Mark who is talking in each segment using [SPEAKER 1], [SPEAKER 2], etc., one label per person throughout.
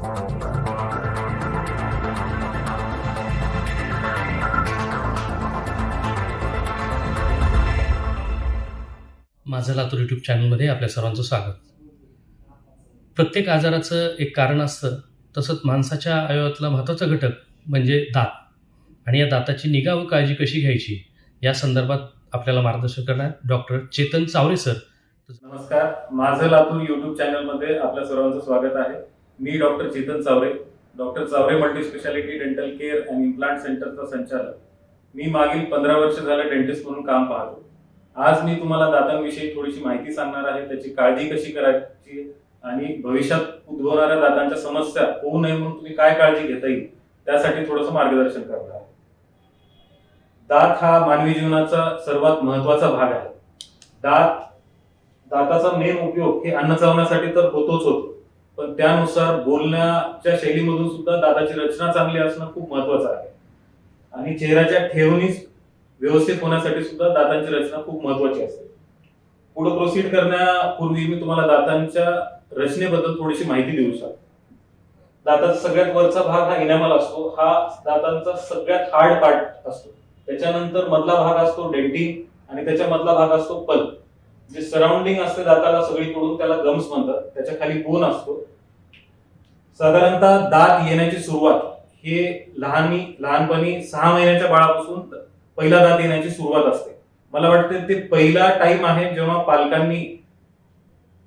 [SPEAKER 1] माझं लातूर यूट्यूब चॅनलमध्ये आपल्या सर्वांचं स्वागत. प्रत्येक आजाराचं एक कारण असतं तसंच माणसाच्या आयुष्यातला महत्त्वाचा घटक म्हणजे दात. आणि या दाताची निगा व काळजी कशी घ्यायची या संदर्भात आपल्याला मार्गदर्शन करणार डॉक्टर चेतन चावरे सर.
[SPEAKER 2] नमस्कार माझं लातूर युट्यूब चॅनलमध्ये आपल्या सर्वांचं स्वागत आहे. मी doctor Chetan Chaware. Doctor Chaware multi specialty dental care and implant सेंटरचा संचालक. मी मागील पंधरा वर्ष झालं डेंटिस्ट म्हणून काम पाहतो. आज मी तुम्हाला दातांविषयी थोडीशी माहिती सांगणार आहे त्याची काळजी कशी करायची आणि भविष्यात उद्भवणाऱ्या दातांच्या समस्या होऊ नये म्हणून तुम्ही काय काळजी घेता येईल त्यासाठी थोडंसं मार्गदर्शन करणार आहे. दात हा मानवी जीवनाचा सर्वात महत्त्वाचा भाग आहे. दात दाताचा मेन उपयोग हे अन्न चावण्यासाठी तर होतोच होतो. पण त्यानुसार बोलण्याच्या शैलीमधून सुद्धा दाताची रचना चांगली असणं खूप महत्वाचं आहे. आणि चेहऱ्याच्या ठेवणीच व्यवस्थित होण्यासाठी सुद्धा दातांची रचना खूप महत्वाची असते. पुढे प्रोसीड करण्यापूर्वी मी तुम्हाला दातांच्या रचनेबद्दल थोडीशी माहिती देऊ शकतो. दाताचा सगळ्यात वरचा भाग हा इनॅमल असतो. हा दातांचा सगळ्यात हार्ड पार्ट असतो. त्याच्यानंतर मधला भाग असतो डेंटिंग आणि त्याच्या मधला भाग असतो पल्प जे सराउंडिंग असते दाताला सगळीकडून त्याला गम्स म्हणतात. त्याच्याखाली बोन असतो. साधारणतः दात येण्याची सुरुवात हे लहानी लहानपणी सहा महिन्याच्या बाळापासून पहिला दात येण्याची सुरुवात असते. मला वाटतं ते पहिला टाइम आहे जेव्हा पालकांनी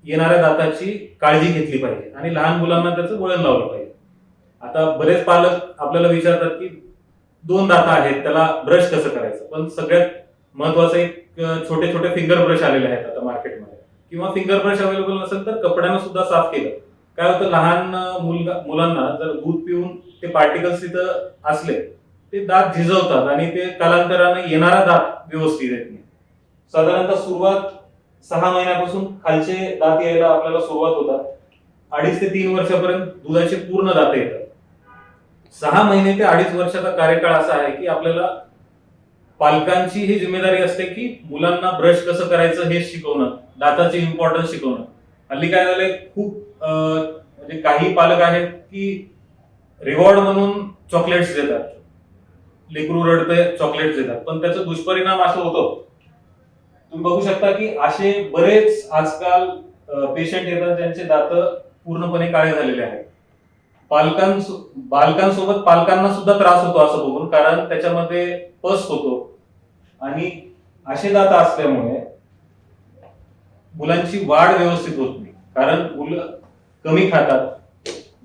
[SPEAKER 2] येणाऱ्या दाताची काळजी घेतली पाहिजे आणि लहान मुलांना त्याचं वळण लावलं पाहिजे. आता बरेच पालक आपल्याला विचारतात की दोन दात आहेत त्याला ब्रश कसं करायचं? पण सगळ्यात महत्वाचं एक छोटे छोटे फिंगर ब्रश आलेले आहेत आता मार्केटमध्ये किंवा फिंगर ब्रश अवेलेबल नसेल तर कपड्यानं सुद्धा साफ केलं. काय होतं लहान मुलगा मुलांना जर दूध पिऊन ते पार्टिकल्स तिथं असले ते दात झिजवतात आणि ते कालांतराने येणारा दात व्यवस्थित येत नाही. साधारणतः सुरुवात सहा महिन्यापासून खालचे दात यायला आपल्याला सुरुवात होतात. अडीच ते तीन वर्षापर्यंत दुधाचे पूर्ण दात येतात. सहा महिने ते अडीच वर्षाचा कार्यकाळ असा आहे की आपल्याला पालकांची ही जिम्मेदारी असते की मुलांना ब्रश कसं करायचं हे शिकवणं दाताचे इम्पॉर्टन्स शिकवणं. हल्ली काय झालंय खूप म्हणजे काही पालक आहेत की रिवॉर्ड म्हणून चॉकलेट्स देतात. लेकरू रडते चॉकलेट्स देतात. पण त्याचा दुष्परिणाम असं होतो. तुम्ही बघू शकता की असे बरेच आजकाल पेशंट येतात ज्यांचे दात पूर्णपणे काळे झालेले आहेत. पालकांस बालकांसोबत पालकांना सुद्धा त्रास होतो असं बघून कारण त्याच्यामध्ये पस होतो. आणि असे दात असल्यामुळे मुलांची वाढ व्यवस्थित होत नाही. कारण मुलं कमी खातात.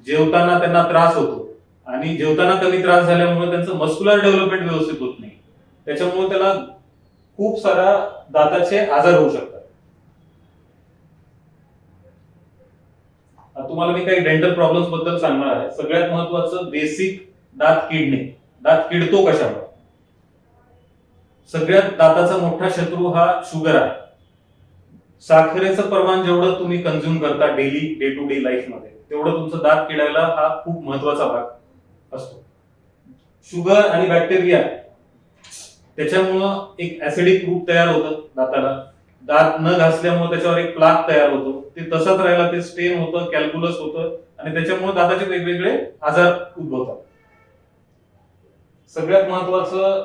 [SPEAKER 2] जेवताना त्यांना त्रास होतो. आणि जेवताना कमी त्रास झाल्यामुळे त्यांचं मस्क्युलर डेव्हलपमेंट व्यवस्थित होत नाही. त्याच्यामुळे त्याला खूप सारा दाताचे आजार होऊ शकतात. तुम्हाला मी काही डेंटल प्रॉब्लेम्सबद्दल सांगणार आहे. सगळ्यात महत्वाचं बेसिक दात किडणे. दात किडतो कशावर सगळ्यात दाताचा मोठा शत्रू हा शुगर आहे. साखरेचं प्रमाण जेवढं तुम्ही कन्झ्युम करता डेली डे टू डे लाईफमध्ये तेवढं तुमचं दात किडायला हा खूप महत्त्वाचा भाग असतो. शुगर आणि बॅक्टेरिया त्याच्यामुळं एक ऍसिडिक रूप तयार होतं दाताला. दात न घासल्यामुळे त्याच्यावर एक प्लाक तयार होतो. ते तसंच राहिला ते स्टेन होतं कॅल्क्युलस होतं आणि त्याच्यामुळे दाताचे वेगवेगळे आजार उद्भवतात. सगळ्यात महत्वाचं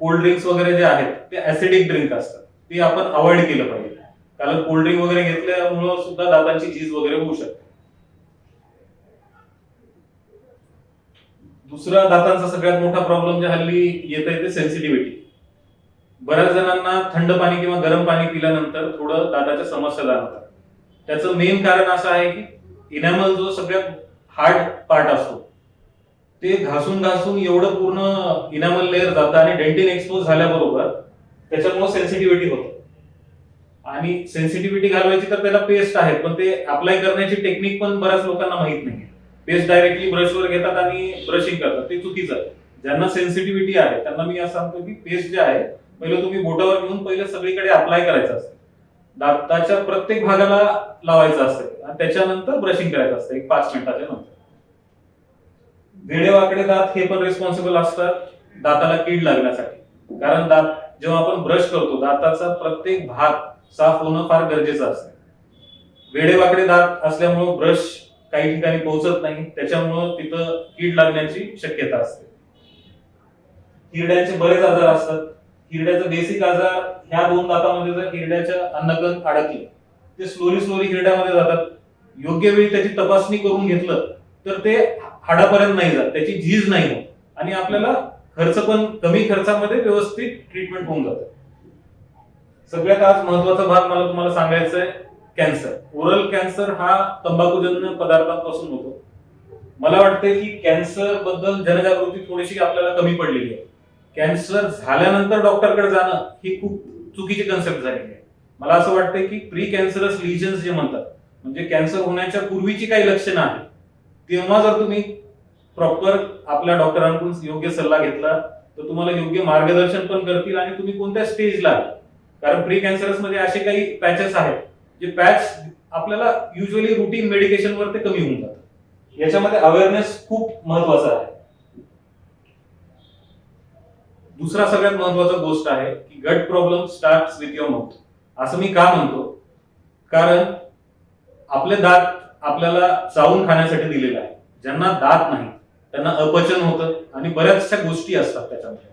[SPEAKER 2] कोल्ड ड्रिंक्स वगैरे जे आहेत ते ऍसिडिक ड्रिंक असतात. ते आपण अवॉइड केलं पाहिजे. कारण कोल्ड ड्रिंक वगैरे घेतल्यामुळं सुद्धा दातांची झीज वगैरे होऊ शकते. दुसरा दातांचा सगळ्यात मोठा प्रॉब्लेम जे हल्ली येत आहे ते सेन्सिटिव्हिटी बऱ्याच जणांना थंड पाणी किंवा गरम पाणी पिल्यानंतर थोडं दाताच्या समस्या जाणवतात. त्याचं मेन कारण असं आहे की इनॅमल जो सगळ्यात हार्ड पार्ट असतो ते घासून घासून एवढं पूर्ण इनॅमल लेअर जातं आणि डेंटिन एक्सपोज झाल्याबरोबर त्याच्यामुळे सेन्सिटिव्हिटी होतं. आणि सेन्सिटिव्हिटी घालवायची तर त्याला पेस्ट आहे पण ते अप्लाय करण्याची टेक्निक पण बऱ्याच लोकांना माहीत नाही पेस्ट डायरेक्टली ब्रशवर घेतात आणि ब्रशिंग करतात ते चुकीचं आहे. ज्यांना सेन्सिटिव्हिटी आहे त्यांना मी असं सांगतो की पेस्ट जे आहे पहिलं तुम्ही बोटावर घेऊन पहिले सगळीकडे अप्लाय करायचं असतं. दाताच्या प्रत्येक भागाला लावायचं असतं आणि त्याच्यानंतर ब्रशिंग करायचं असतं एक पाच मिनिटाच्या नंतर. वेडेवाकडे दात हे पण रिस्पॉन्सिबल असतात दाताला कीड लागण्यासाठी. कारण दात जेव्हा आपण ब्रश करतो दाताचा प्रत्येक भाग साफ होणं फार गरजेचं असतं. वेडेवाकडे दात असल्यामुळं ब्रश काही ठिकाणी पोहोचत नाही त्याच्यामुळं तिथं कीड लागण्याची शक्यता असते. हिरड्यांचे बरेच आजार असतात. हिरड्याचा बेसिक आजार ह्या दोन दातामध्ये जर हिरड्याच्या अन्नकण अडकले ते स्लोरी स्लोरी हिरड्यामध्ये जातात. योग्य वेळी त्याची तपासणी करून घेतलं तर ते हाडापर्यंत नाही जात त्याची झीज नाही होत. आणि आपल्याला खर्च पण कमी खर्चामध्ये व्यवस्थित ट्रीटमेंट होऊन जातं. सगळ्यात आज महत्त्वाचा भाग मला तुम्हाला सांगायचा आहे कॅन्सर. ओरल कॅन्सर हा तंबाखूजन्य पदार्थांपासून होतो. मला वाटते की कॅन्सरबद्दल जनजागृती थोडीशी आपल्याला कमी पडलेली आहे. कॅन्सर झाल्यानंतर डॉक्टरकडे जाणं ही खूप चुकीची कन्सेप्ट झालेली आहे. मला असं वाटतं की प्री कॅन्सरस लिजन्स जे म्हणतात म्हणजे कॅन्सर होण्याच्या पूर्वीची काही लक्षणं आहेत तेव्हा जर तुम्ही प्रॉपर आपल्या डॉक्टरांकडून योग्य सल्ला घेतला तर तुम्हाला योग्य मार्गदर्शन पण करतील आणि तुम्ही कोणत्या स्टेजला कारण प्री कॅन्सरसमध्ये असे काही पॅचेस आहेत जे पॅच आपल्याला युजली रुटीन मेडिकेशन वर ते कमी होऊन जातात. याच्यामध्ये अवेअरनेस खूप महत्त्वाचा आहे. दुसरा सगळ्यात महत्त्वाचा गोष्ट आहे की gut problem start with your mouth असं मी का म्हणतो? कारण आपले दात आपल्याला चावून खाण्यासाठी दिलेले आहे. ज्यांना दात नाही त्यांना अपचन होतं आणि बऱ्याचशा गोष्टी असतात त्याच्यामध्ये.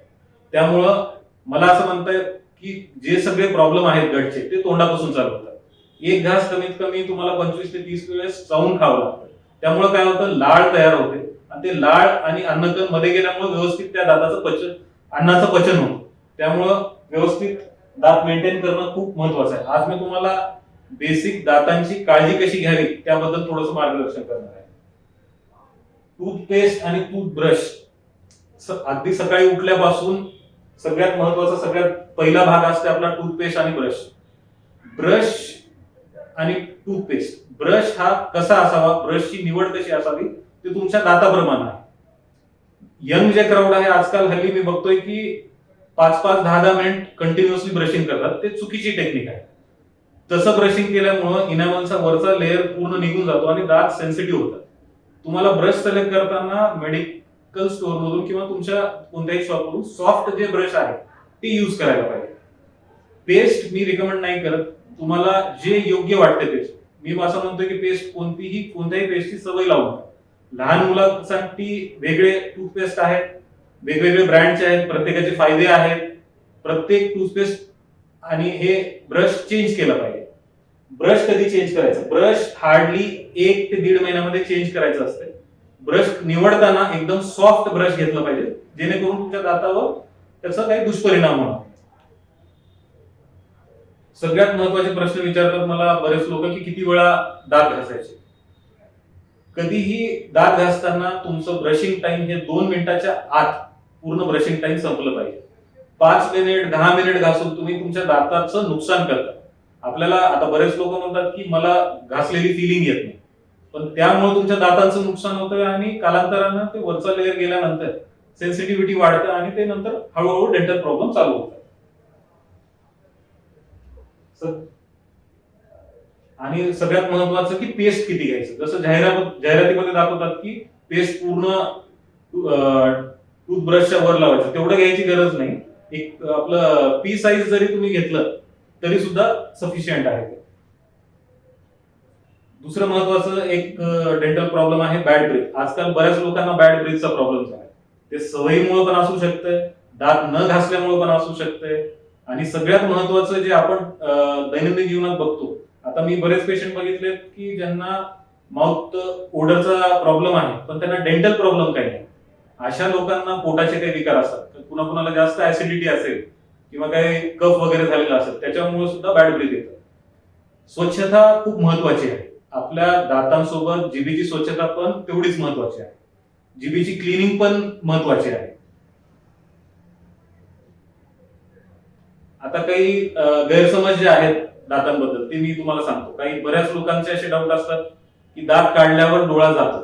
[SPEAKER 2] त्यामुळं मला असं म्हणतंय की जे सगळे प्रॉब्लेम आहेत गटचे ते तोंडापासून चालू होतात. एक घास कमीत कमी तुम्हाला पंचवीस ते तीस वेळेस चावून खावं लागतं. त्यामुळे काय होतं? लाळ तयार होते. आणि ते लाळ आणि अन्नकणमध्ये गेल्यामुळे व्यवस्थित त्या दाताचं पचन अन्नाचं पचन होतं. त्यामुळं व्यवस्थित दात मेंटेन करणं खूप महत्वाचं आहे. आज मी तुम्हाला बेसिक दातांची काळजी कशी घ्यावी त्याबद्दल थोडस मार्गदर्शन करणार आहे. टूथपेस्ट आणि टूथब्रश अगदी सकाळी उठल्यापासून सगळ्यात महत्त्वाचा सगळ्यात पहिला भाग असते आपला टूथपेस्ट आणि ब्रश ब्रश आणि टूथपेस्ट ब्रश हा कसा असावा? ब्रशची निवड कशी असावी? ते तुमच्या दाताप्रमाणे आहे. यंग जे क्राऊड आहे आजकाल हल्ली मी बघतोय की पाच पाच दहा दहा मिनिट कंटिन्युअसली ब्रशिंग करतात. ते चुकीची टेक्निक आहे. तसं ब्रशिंग केल्यामुळं इनॅमलचा वरचा लेअर पूर्ण निघून जातो आणि दात सेन्सिटिव्ह होतात. तुम्हाला ब्रश सिलेक्ट करताना मेडिक इलेक्ट्रिकल स्टोअर मधून किंवा तुमच्या कोणत्याही शॉपमधून सॉफ्ट जे ब्रश आहे ते यूज करायला पाहिजे. पेस्ट मी रिकमेंड नाही करत. तुम्हाला जे योग्य वाटते पेस्ट मी असं म्हणतोय की पेस्ट कोणतीही कोणत्याही पेस्टची सवय लावू लहान मुलांसाठी वेगळे टूथपेस्ट आहेत वेगवेगळे ब्रँडचे आहेत प्रत्येकाचे फायदे आहेत. प्रत्येक टूथपेस्ट आणि हे ब्रश चेंज केलं पाहिजे. ब्रश कधी चेंज करायचं? ब्रश हार्डली एक ते दीड महिन्यामध्ये चेंज करायचं असते. ब्रश निवडताना एकदम सॉफ्ट ब्रश घेतलं पाहिजे. जेणेकरून तुमच्या दातावर त्याचा काही दुष्परिणाम होणार सगळ्यात महत्त्वाचे प्रश्न विचारतात मला बरेच लोक की किती वेळा दात घासायचे? कधीही दात घासताना तुमचं ब्रशिंग टाइम हे दोन मिनिटाच्या आत पूर्ण ब्रशिंग टाइम संपलं पाहिजे. पाच मिनिट दहा मिनिट घासून तुम्ही तुमच्या दाताचं नुकसान करता. आपल्याला आता बरेच लोक म्हणतात की मला घासलेली फिलिंग येत नाही. पण त्यामुळे तुमच्या दातांचं नुकसान होतं आणि कालांतरानं ते वरचा लेअर गेल्यानंतर सेन्सिटिव्हिटी वाढतं आणि ते नंतर हळूहळू डेंटल प्रॉब्लेम चालू होतात. आणि सगळ्यात महत्वाचं की पेस्ट किती घ्यायचं? जसं जाहिरात जाहिरातीमध्ये दाखवतात की पेस्ट पूर्ण टूथब्रशच्या वर लावायचं. तेवढं घ्यायची गरज नाही. एक आपलं पी साईज जरी तुम्ही घेतलं तरी सुद्धा सफिशियंट आहे ते. दुसरं महत्वाचं एक डेंटल प्रॉब्लेम आहे बॅड ब्रीथ आजकाल बऱ्याच लोकांना बॅड ब्रीथचा प्रॉब्लेम झाला ते सवयीमुळे पण असू शकतंय दात न घासल्यामुळे पण असू शकतंय. आणि सगळ्यात महत्वाचं जे आपण दैनंदिन जीवनात बघतो आता मी बरेच पेशंट बघितले की ज्यांना माउथ ओडरचा प्रॉब्लेम आहे पण त्यांना डेंटल प्रॉब्लेम काही नाही. अशा लोकांना पोटाचे काही विकार असतात. कुणा कुणाला जास्त ऍसिडिटी असेल किंवा काही कफ वगैरे झालेला असेल त्याच्यामुळे सुद्धा बॅड ब्रीथ येतात स्वच्छता खूप महत्वाची आहे. आपल्या दातांसोबत जिबीची स्वच्छता पण तेवढीच महत्वाची आहे. जिबीची क्लिनिंग पण महत्वाची आहे. आता काही गैरसमज जे आहेत दातांबद्दल ते मी तुम्हाला सांगतो. काही बऱ्याच लोकांचे असे डाऊट असतात की दात काढल्यावर डोळा जातो.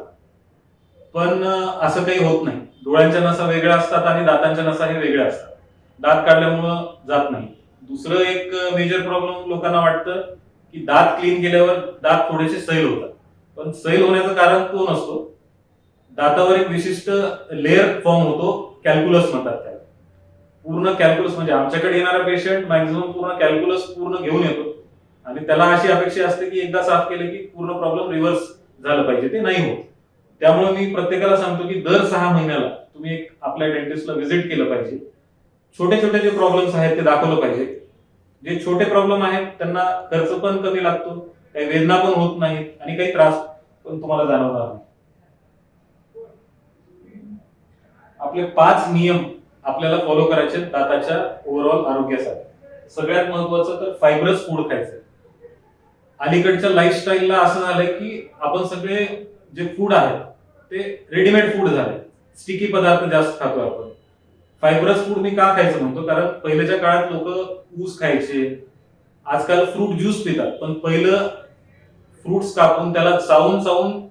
[SPEAKER 2] पण असं काही होत नाही. डोळ्यांच्या नसा वेगळ्या असतात आणि दातांच्या नसा हे वेगळ्या असतात. दात काढल्यामुळं जात नाही. दुसरं एक मेजर प्रॉब्लेम लोकांना वाटतं की दात क्लीन केल्यावर दात थोडेसे सैल होतात. पण सैल होण्याचं कारण तो नसतो दातावर एक विशिष्ट लेअर फॉर्म होतो कॅल्क्युलस म्हणतात त्याला. पूर्ण कॅल्क्युलस म्हणजे आमच्याकडे येणारा पेशंट मॅक्झिमम पूर्ण कॅल्क्युलस पूर्ण घेऊन येतो. आणि त्याला अशी अपेक्षा असते की एकदा साफ केले की पूर्ण प्रॉब्लेम रिव्हर्स झालं पाहिजे ते नाही होत. त्यामुळे मी प्रत्येकाला सांगतो की दर सहा महिन्याला तुम्ही एक आपल्या डेंटिस्टला व्हिजिट केलं पाहिजे. छोटे छोटे जे प्रॉब्लेम्स आहेत ते दाखवलं पाहिजे. जे छोटे प्रॉब्लेम आहेत त्यांना खर्च पण कमी लागतो काही वेदना पण होत नाहीत आणि काही त्रास पण तुम्हाला जाणवणार नाही. आपले पाच नियम आपल्याला फॉलो करायचे दाताच्या ओव्हरऑल आरोग्यासाठी. सगळ्यात महत्वाचं तर फायब्रस फूड खायचं. अलीकडच्या लाईफस्टाईलला असं झालंय की आपण सगळे जे फूड आहेत ते रेडीमेड फूड झाले. स्टिकी पदार्थ जास्त खातो आपण. फायब्रस फूड मी का खायचं म्हणतो? कारण पहिल्याच्या काळात लोक ऊस खायचे. आजकाल फ्रूट ज्यूस पितात. पण पहिलं फ्रुट्स कापून त्याला चावून चावून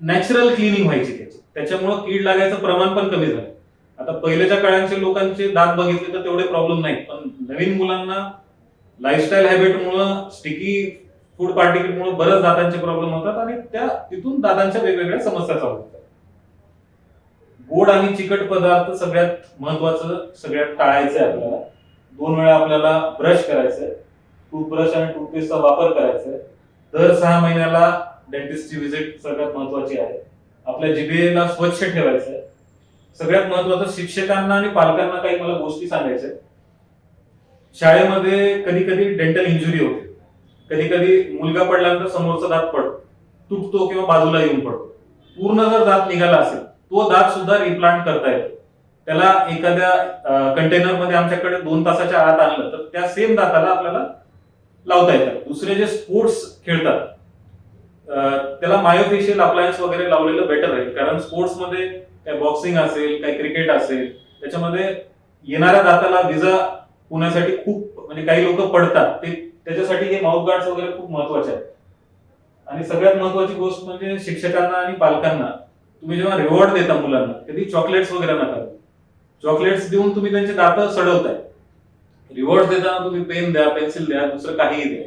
[SPEAKER 2] नॅचरल क्लिनिंग व्हायची त्याची. त्याच्यामुळं कीड लागायचं प्रमाण पण कमी झालं. आता पहिल्याच्या काळांचे लोकांचे दात बघितले तर तेवढे प्रॉब्लेम नाहीत. पण नवीन मुलांना लाईफस्टाईल हॅबिटमुळं स्टिकी फूड पार्टिकलमुळे बऱ्याच दातांचे प्रॉब्लेम होतात आणि त्या तिथून दातांच्या वेगवेगळ्या समस्या चालू होतात. गोड आणि चिकट पदार्थ सगळ्यात महत्वाचं सगळ्यात टाळायचं आहे आपल्याला. दोन वेळा आपल्याला ब्रश करायचंय. टूथब्रश आणि टूथपेस्टचा वापर करायचा आहे दर सहा महिन्याला डेंटिस्टची व्हिजिट सगळ्यात महत्वाची आहे. आपल्या जिभेला स्वच्छ ठेवायचं आहे सगळ्यात महत्वाचं शिक्षकांना आणि पालकांना काही मला गोष्टी सांगायच्या आहेत. शाळेमध्ये कधी कधी डेंटल इंजुरी होते. कधी कधी मुलगा पडल्यानंतर समोरचा दात पडतो. तुटतो किंवा बाजूला येऊन पडतो. पूर्ण जर दात निघाला असेल तो दात सुद्धा रिप्लांट करता येतो त्याला एखाद्या कंटेनरमध्ये आमच्याकडे दोन तासाच्या आत आणलं तर त्या सेम दाताला आपल्याला लावता येतात. दुसरे जे स्पोर्ट्स खेळतात त्याला मायोफेशियल अप्लायन्स वगैरे लावलेलं बेटर आहे. कारण स्पोर्ट्समध्ये काय बॉक्सिंग असेल काय क्रिकेट असेल त्याच्यामध्ये येणाऱ्या दाताला विजा होण्यासाठी खूप म्हणजे काही लोक पडतात. ते त्याच्यासाठी हे माउथ गार्ड्स वगैरे खूप महत्त्वाचे आहेत. आणि सगळ्यात महत्वाची गोष्ट म्हणजे शिक्षकांना आणि पालकांना तुम्ही जेव्हा रिवॉर्ड देता मुलांना कधी चॉकलेट्स वगैरे नका चॉकलेट्स देऊन तुम्ही त्यांचे दात सडवताय. रिवॉर्ड देताना तुम्ही पेन द्या पेन्सिल द्या दुसरं काहीही द्या.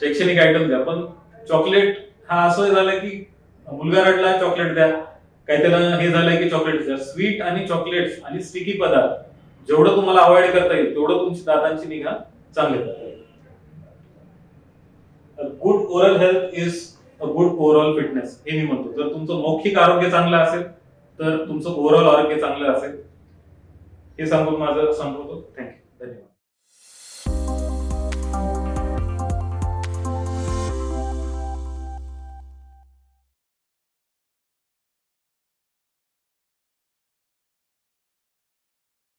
[SPEAKER 2] शैक्षणिक आयटम द्या पण चॉकलेट हा असं झालंय की मुलगा रडला चॉकलेट द्या. काही त्याला हे झालंय की चॉकलेट द्या. स्वीट आणि चॉकलेट्स आणि स्टिकी पदार्थ. जेवढं तुम्हाला अवॉइड करता येईल तेवढं तुमची दातांची निगा चांगली करता येईल. Good oral health is a good overall fitness हे मी म्हणतो. जर तुमचं मौखिक आरोग्य चांगलं असेल तर तुमचं ओव्हरऑल आरोग्य चांगलं असेल. हे सांगून माझं संपवतो. थँक्यू धन्यवाद.